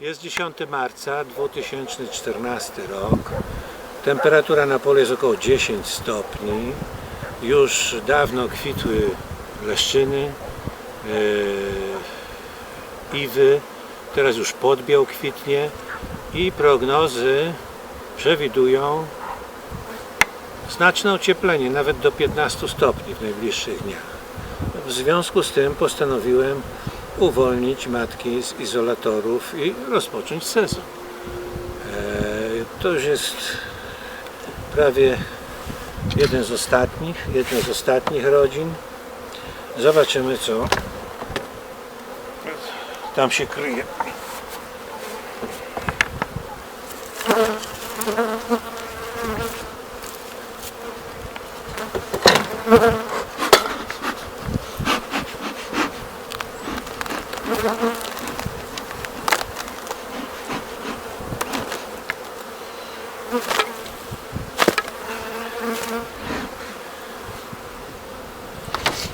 Jest 10 marca 2014 rok. Temperatura na polu jest około 10 stopni. Już dawno kwitły leszczyny, yy, iwy. Teraz już podbiał kwitnie i prognozy przewidują znaczne ocieplenie, nawet do 15 stopni w najbliższych dniach. W związku z tym postanowiłem uwolnić matki z izolatorów i rozpocząć sezon. Eee, To już jest prawie jeden z ostatnich, jedna z ostatnich rodzin. Zobaczymy co tam się kryje.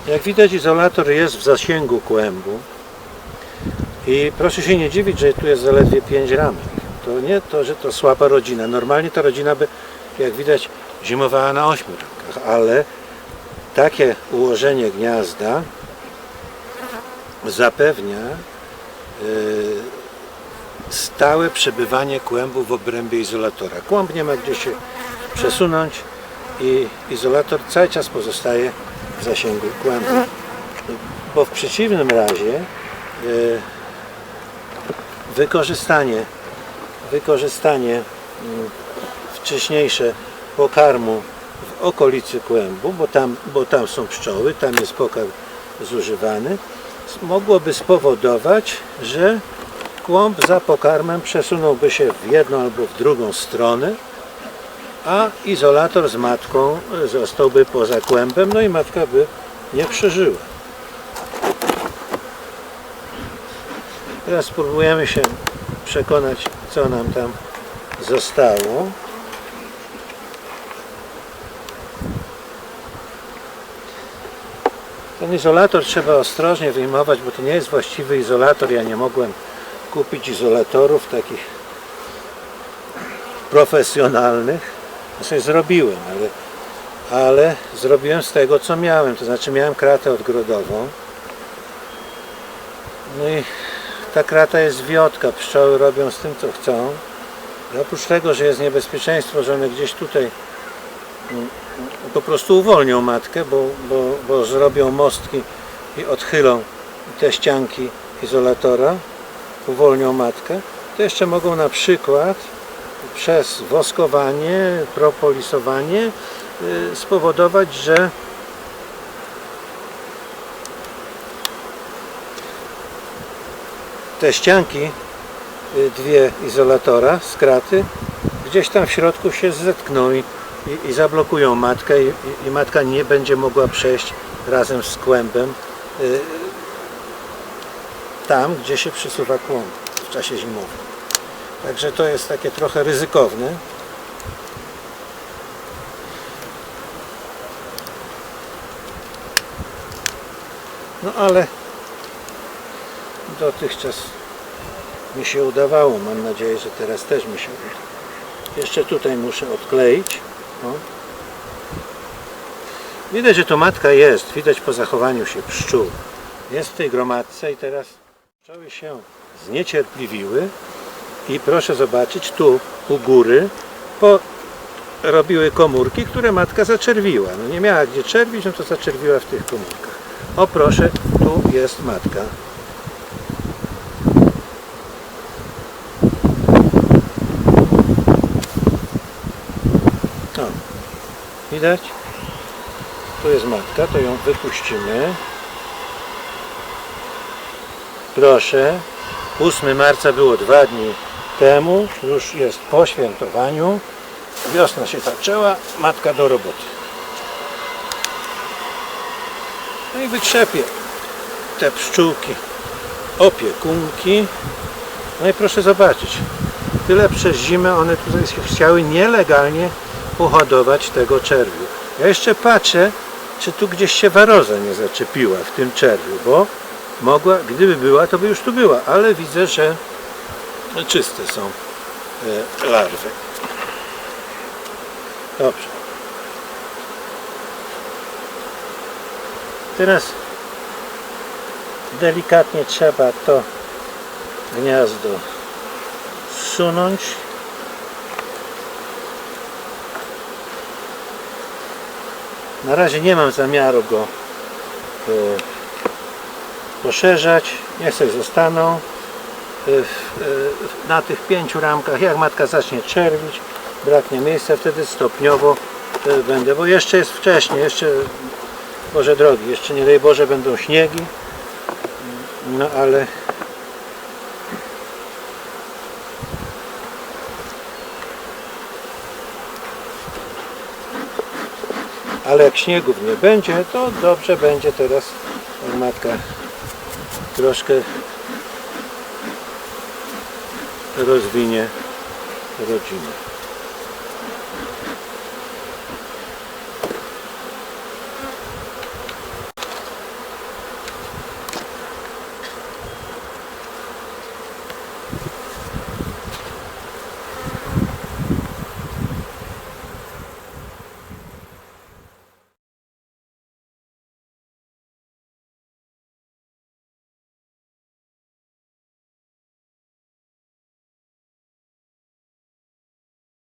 Jak widać izolator jest w zasięgu kłębu i proszę się nie dziwić, że tu jest zaledwie 5 ramek. To nie to, że to słaba rodzina. Normalnie ta rodzina by, jak widać, zimowała na 8 ramkach, ale takie ułożenie gniazda zapewnia y, stałe przebywanie kłębu w obrębie izolatora. Kłąb nie ma gdzie się przesunąć i izolator cały czas pozostaje w zasięgu kłębu. Bo w przeciwnym razie y, wykorzystanie, wykorzystanie mm, wcześniejsze pokarmu w okolicy kłębu, bo tam, bo tam są pszczoły, tam jest pokarm zużywany, mogłoby spowodować, że kłąb za pokarmem przesunąłby się w jedną albo w drugą stronę, a izolator z matką zostałby poza kłębem, no i matka by nie przeżyła. Teraz spróbujemy się przekonać, co nam tam zostało. Ten izolator trzeba ostrożnie wyjmować, bo to nie jest właściwy izolator. Ja nie mogłem kupić izolatorów takich profesjonalnych. Sobie zrobiłem, ale, ale zrobiłem z tego, co miałem. To znaczy miałem kratę odgrodową. No i ta krata jest wiotka. Pszczoły robią z tym, co chcą. I oprócz tego, że jest niebezpieczeństwo, że one gdzieś tutaj mm, po prostu uwolnią matkę, bo, bo, bo zrobią mostki i odchylą te ścianki izolatora, uwolnią matkę, to jeszcze mogą na przykład przez woskowanie, propolisowanie y, spowodować, że te ścianki y, dwie izolatora z kraty gdzieś tam w środku się zetkną i, i, i zablokują matkę i, i, i matka nie będzie mogła przejść razem z kłębem y, tam, gdzie się przysuwa kłąb w czasie zimowym. Także to jest takie trochę ryzykowne. No ale dotychczas mi się udawało. Mam nadzieję, że teraz też mi się uda. Jeszcze tutaj muszę odkleić. O. Widać, że to matka jest. Widać po zachowaniu się pszczół. Jest w tej gromadce i teraz pszczoły się zniecierpliwiły i proszę zobaczyć, tu u góry po robiły komórki, które matka zaczerwiła. No nie miała gdzie czerwić, no to zaczerwiła w tych komórkach. O proszę, tu jest matka. O, widać? Tu jest matka, to ją wypuścimy. Proszę. 8 marca było dwa dni temu, już jest po świętowaniu. Wiosna się zaczęła, matka do roboty. No i wytrzepię te pszczółki opiekunki. No i proszę zobaczyć, tyle przez zimę one tutaj chciały nielegalnie uhodować tego czerwiu. Ja jeszcze patrzę, czy tu gdzieś się waroza nie zaczepiła w tym czerwiu, bo mogła, gdyby była, to by już tu była, ale widzę, że czyste są e, larwy. Dobrze. Teraz delikatnie trzeba to gniazdo zsunąć. Na razie nie mam zamiaru go e, poszerzać. Niech sobie zostaną w- e, na tych pięciu ramkach. Jak matka zacznie czerwić, braknie miejsca, wtedy stopniowo e, będę, bo jeszcze jest wcześnie, jeszcze Boże drogi, jeszcze nie daj Boże będą śniegi, no ale ale jak śniegów nie będzie, to dobrze będzie teraz matka troszkę rozwinie rodzinę.